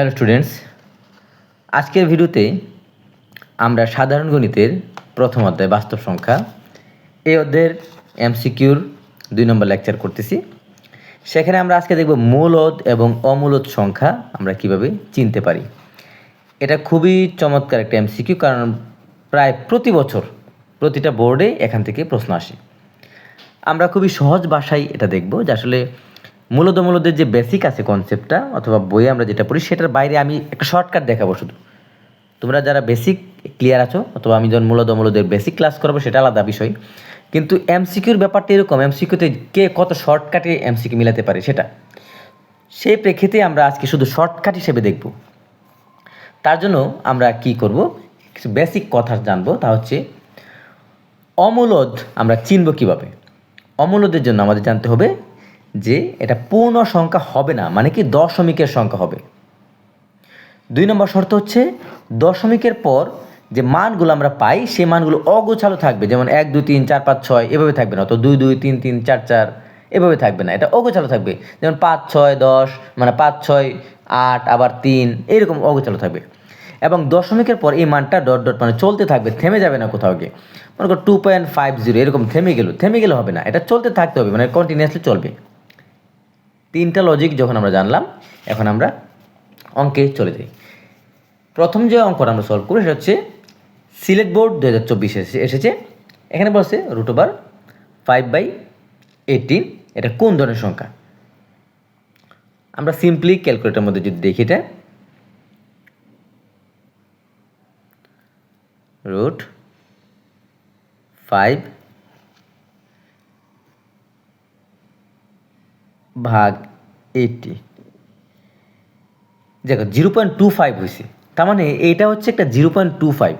Hello students আজকের ভিডিওতে আমরা সাধারণ গণিতের প্রথম অধ্যায় বাস্তব সংখ্যা, এই অধ্যায়ের এমসিকিউর দুই নম্বর লেকচার করতেছি। সেখানে আমরা আজকে দেখব মূলদ এবং অমূলদ সংখ্যা আমরা কীভাবে চিনতে পারি। এটা খুবই চমৎকার একটা এমসিকিউ, কারণ প্রায় প্রতি বছর প্রতিটা বোর্ডে এখান থেকে প্রশ্ন আসে। আমরা খুবই সহজ ভাষায় এটা দেখব যে আসলে মূলত মূলদের যে বেসিক আছে কনসেপ্টটা অথবা বইয়ে আমরা যেটা পড়ি, সেটার বাইরে আমি একটা শর্টকাট দেখাবো শুধু। তোমরা যারা বেসিক ক্লিয়ার আছো, অথবা আমি যখন মূলত মূলদের বেসিক ক্লাস করব, সেটা আলাদা বিষয়। কিন্তু এমসিকিউর ব্যাপারটা এরকম এমসিকিউতে কে কত শর্টকাটে এমসিকিউ মিলাতে পারে সেটা। সেই প্রেক্ষিতে আমরা আজকে শুধু শর্টকাট হিসেবে দেখব। তার জন্য আমরা কি করব? কিছু বেসিক কথা জানব, তা হচ্ছে অমূলদ আমরা চিনব কীভাবে? অমূলদের জন্য আমাদের জানতে হবে যে এটা পূর্ণ সংখ্যা হবে না মানে কি দশমিকের সংখ্যা হবে। দুই নম্বর শর্ত হচ্ছে, দশমিকের পর যে মানগুলো আমরা পাই, সেই মানগুলো অগোছালো থাকবে। যেমন এক, দুই, তিন, চার, পাঁচ, ছয়, এভাবে থাকবে না। তো দুই দুই, তিন তিন, চার চার, এভাবে থাকবে না। এটা অগোছালো থাকবে। যেমন পাঁচ, ছয়, দশ মানে পাঁচ, ছয়, আট, আবার তিন, এরকম অগোছালো থাকবে। এবং দশমিকের পর এই মানটা ডট ডট মানে চলতে থাকবে, থেমে যাবে না কোথাও গিয়ে। মনে করো টু পয়েন্ট ফাইভ জিরো এরকম থেমে গেল। থেমে গেলে হবে না। এটা চলতে থাকতে হবে মানে কন্টিনিউয়াসলি চলবে। তিনটা লজিক যখন আমরা জানলাম, এখন আমরা অঙ্কে চলে যাই। প্রথম যে অঙ্কটা আমরা সলভ করি সেটা হচ্ছে সিলেট বোর্ড দু হাজার চব্বিশে এসেছে। এখানে বলছে root over five by eighteen এটা কোন ধরনের সংখ্যা? আমরা সিম্পলি ক্যালকুলেটার মধ্যে যদি দেখি এটা রুট ফাইভ ভাগ এইটটি দেখো জিরো পয়েন্ট টু ফাইভ হয়েছে তার মানে এইটা হচ্ছে একটা zero point two five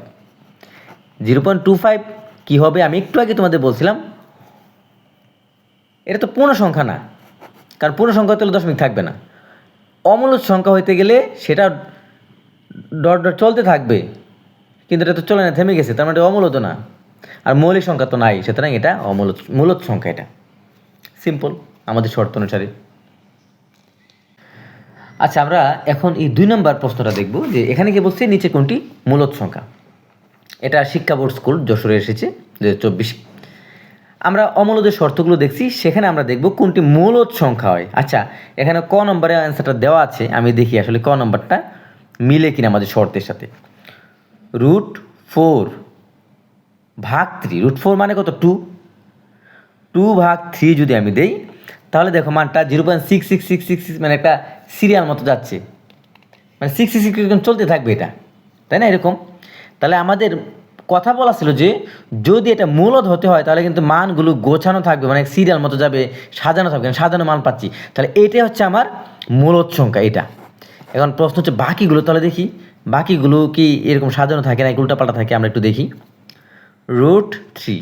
zero point two five কী হবে? আমি একটু আগে তোমাদের বলছিলাম, এটা তো পূর্ণ সংখ্যা না। কারণ পূর্ণ সংখ্যা হতে হলে দশমিক থাকবে না। অমূলদ সংখ্যা হইতে গেলে সেটা ডট ডট চলতে থাকবে। কিন্তু এটা তো চলে না, থেমে গেছে। তার মানে এটা অমূলত না। আর মৌলিক সংখ্যা তো নাই। সুতরাং এটা অমূলত মূলত সংখ্যা এটা। সিম্পল আমাদের শর্ত অনুসারে। আচ্ছা আমরা এখন এই দুই নম্বর প্রশ্নটা দেখব যে এখানে কি বলছে নিচে কোনটি? মূলত সংখ্যা। এটা শিক্ষা বোর্ড স্কুল, যশোরে এসেছে দু চব্বিশ। আমরা অমূলদের শর্তগুলো দেখছি, সেখানে আমরা দেখব কোনটি মূলত সংখ্যা হয়। আচ্ছা এখানে ক নম্বরে অ্যান্সারটা দেওয়া আছে, আমি দেখি আসলে ক নম্বরটা মিলে কিনা আমাদের শর্তের সাথে। রুট ফোর ভাগ থ্রি, রুট ফোর মানে কত? টু। টু ভাগ থ্রি যদি আমি দেই তাহলে দেখো মানটা zero point six six six six six মানে একটা সিরিয়াল মতো যাচ্ছে। মানে সিক্স সিক্স এরকম চলতে থাকবে এটা, তাই না এরকম? তাহলে আমাদের কথা বলা ছিল যে, যদি এটা মূলত হতে হয়, তাহলে কিন্তু মানগুলো গোছানো থাকবে মানে সিরিয়াল মতো যাবে, সাজানো থাকবে সাজানো মান পাচ্ছি। তাহলে এটাই হচ্ছে আমার মূলত সংখ্যা, এটা। এখন প্রশ্ন হচ্ছে বাকিগুলো, তাহলে দেখি, বাকিগুলো কি এরকম সাজানো থাকে না উল্টাপাল্টা থাকে, আমরা একটু দেখি। রুট থ্রি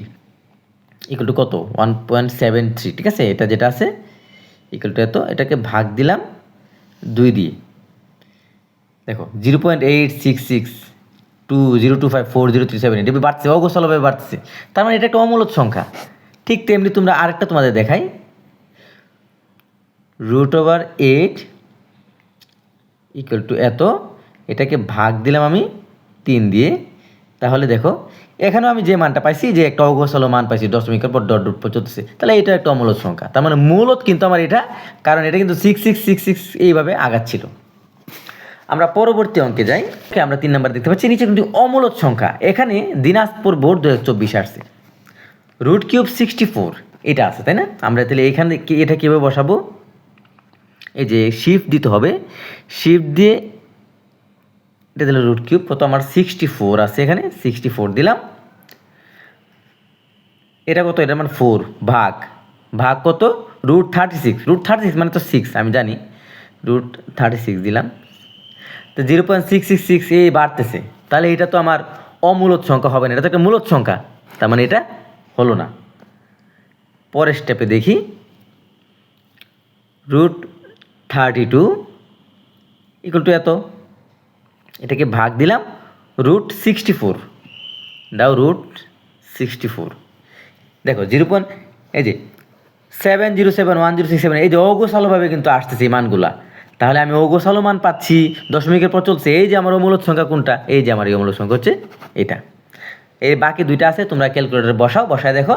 ইকুয়াল টু কত? ওয়ান পয়েন্ট সেভেন থ্রি ঠিক আছে? এটা যেটা আছে ইকুয়াল টু এত, এটাকে ভাগ দিলাম দুই দিয়ে। দেখো zero point eight six six two zero two five four zero three seven এটা বাড়ছে, অগোছালোভাবে বাড়তেছে তার মানে এটা একটা অমূলত সংখ্যা। ঠিক তেমনি তোমরা আরেকটা তোমাদের দেখাই। Root over eight equal to এত, এটাকে ভাগ দিলাম আমি তিন দিয়ে। তাহলে দেখো, এখানেও আমি যে মানটা পাইছি, যে একটা অগোছালো মান পাইছি দশমিকের পর ডট ডট পর তাহলে এটা একটা অমূলত সংখ্যা। তার মানে মূলত কিন্তু আমার এটা, কারণ এটা কিন্তু সিক্স সিক্স সিক্স সিক্স এইভাবে আগাচ্ছিল। আমরা পরবর্তী অঙ্কে যাই আমরা তিন নাম্বার দেখতে পাচ্ছি, নিচে কিন্তু অমূলত সংখ্যা। এখানে দিনাজপুর বোর্ড দু হাজার চব্বিশ আসছে। রুট কিউব সিক্সটি ফোর এটা আছে, তাই না? আমরা তাহলে এখানে এটা কীভাবে বসাবো? এই যে শিফট দিতে হবে শিফট দিয়ে এটা দিলে রুট কিউব কত? আমার সিক্সটি ফোর আছে এখানে সিক্সটি ফোর দিলাম। এটা কত? এটা মানে ফোর ভাগ। ভাগ কত? Root thirty six root thirty six মানে তো সিক্স আমি জানি। রুট থার্টি সিক্স দিলাম। তো zero point six six six এই বাড়তেছে। তাহলে এটা তো আমার অমূলত সংখ্যা হবে না, এটা তো একটা মূলত সংখ্যা। তার মানে এটা হলো না। পরের স্টেপে দেখি। Root thirty two equal to এত? এটাকে ভাগ দিলাম রুট সিক্সটি ফোর দাও রুট সিক্সটি ফোর দেখো জিরো পয়েন্ট এই যে seven zero seven one zero six seven এই যে অগোছালোভাবে কিন্তু আসতেছে এই মানগুলা। তাহলে আমি অগোছালো মান পাচ্ছি, দশমিকের পর চলছে, এই যে আমার অমূলত সংখ্যা কোনটা? এই যে আমার এই অমূলত সংখ্যা হচ্ছে এটা। এই বাকি দুইটা আছে, তোমরা ক্যালকুলেটরে বসাও, বসায় দেখো,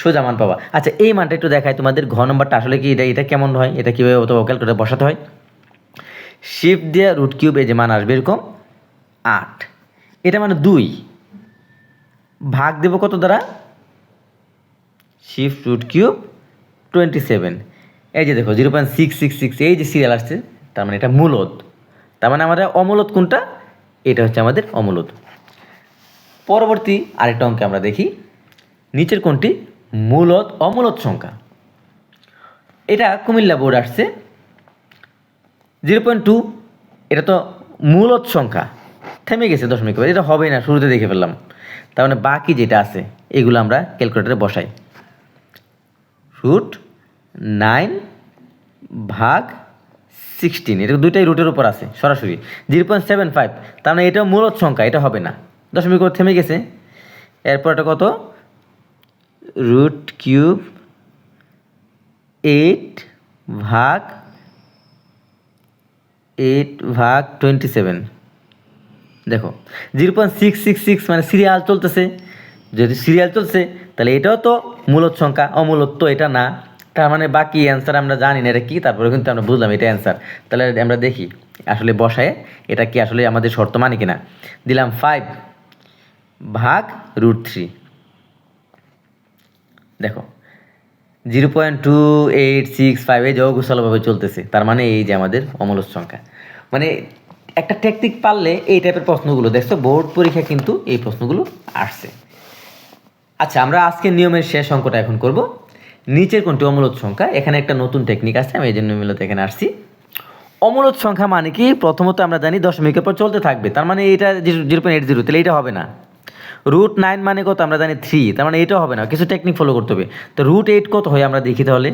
সোজা মান পাবা। আচ্ছা এই মানটা একটু দেখাই তোমাদের ঘ নম্বরটা, আসলে কি এটা এটা কেমন হয়? এটা কীভাবে অথবা ক্যালকুলেটরে বসাতে হয়? শিফট দিয়ে রুট কিউব এই যে মান আসবে এরকম। আট। এটা মানে দুই। ভাগ দেব কত দ্বারা? Shift root cube twenty seven এই যে দেখো zero point six six six এই যে সিরিয়াল আসছে, তার মানে এটা মূলত তার মানে আমাদের অমূলত কোনটা? এটা হচ্ছে আমাদের অমূলত পরবর্তী আরেকটা অঙ্কে আমরা দেখি, নিচের কোনটি? মূলত অমূলত সংখ্যা। এটা কুমিল্লা বোর্ড আসছে। জিরো পয়েন্ট টু এটা তো মূলত সংখ্যা। থেমে গেছে দশমিক এটা হবেই না, শুরুতে দেখে ফেললাম। তার মানে বাকি যেটা আছে, এগুলো আমরা ক্যালকুলেটারে বসাই। রুট নাইন ভাগ সিক্সটিন, এটা দুইটাই রুটের উপর আছে, সরাসরি। জিরো পয়েন্ট সেভেন ফাইভ, তার মানে এটাও মূলত সংখ্যা, এটা হবে না। দশমিক থেমে গেছে, এরপর এটা কত? রুট কিউব এইট ভাগ এইট ভাগ টোয়েন্টি সেভেন। দেখো zero point six six six মানে সিরিয়াল চলতেছে। যদি সিরিয়াল চলছে তাহলে এটাও তো মূলত সংখ্যা, অমূলত এটা না। তার মানে বাকি অ্যান্সার আমরা জানি না এটা কী, তারপরে কিন্তু আমরা বুঝলাম এটা অ্যান্সার তাহলে আমরা দেখি, আসলে বসায় এটা কি আসলে আমাদের শর্ত মানে কিনা। দিলাম ফাইভ ভাগ রুট থ্রি দেখো zero point two eight six five এই যে চলতেছে, তার মানে এই যে আমাদের অমূলত সংখ্যা। মানে একটা টেকনিক পারলে এই টাইপের প্রশ্নগুলো, দেখছ? বোর্ড পরীক্ষা কিন্তু এই প্রশ্নগুলো আসছে। আচ্ছা আমরা আজকের নিয়মের শেষ অঙ্কটা এখন করব। নিচের কোনটি? অমূলত সংখ্যা। এখানে একটা নতুন টেকনিক আছে, আমি এই জন্য মূলত এখানে আসছি। অমূলত সংখ্যা মানে কি? প্রথমত আমরা জানি দশমিকের পর চলতে থাকবে। তার মানে এটা জিরো পয়েন্ট এইট জিরো তাহলে এটা হবে না। রুট নাইন মানে কত? আমরা জানি থ্রি তার মানে এটা হবে না। কিছু টেকনিক ফলো করতে হবে। তো রুট এইট কত হয় আমরা দেখি তাহলে?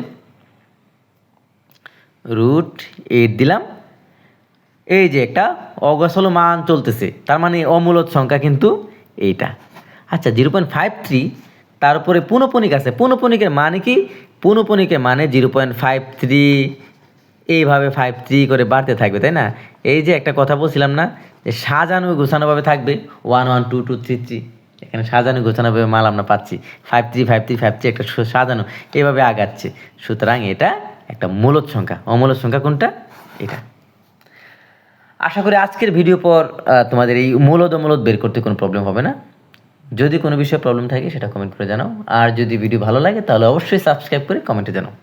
রুট এইট দিলাম। এই যে একটা অগসল মান চলতেছে, তার মানে অমূলত সংখ্যা কিন্তু এইটা। আচ্ছা জিরো পয়েন্ট ফাইভ থ্রি তারপরে পুনপনিক আছে। পুনপনিকের মানে কি? পুনপনিকের মানে জিরো পয়েন্ট ফাইভ থ্রি, এইভাবে ফাইভ থ্রি করে বাড়তে থাকবে, তাই না? এই যে একটা কথা বলছিলাম না, যে সাজানো গোছানোভাবে থাকবে, one one, two two, three three, এখানে সাজানো গোছানোভাবে মাল আমরা পাচ্ছি। Five three five three five three একটা সাজানো, এভাবে আগাচ্ছে। সুতরাং এটা একটা মূলত সংখ্যা। অমূলত সংখ্যা কোনটা? এটা। আশা করি আজকের ভিডিও পর তোমাদের এই মূলত মূলত বের করতে কোনো প্রবলেম হবে না। যদি কোনো বিষয়ে প্রবলেম থাকে, সেটা কমেন্ট করে জানাও। আর যদি ভিডিও ভালো লাগে, তাহলে অবশ্যই সাবস্ক্রাইব করে কমেন্টে জানাও।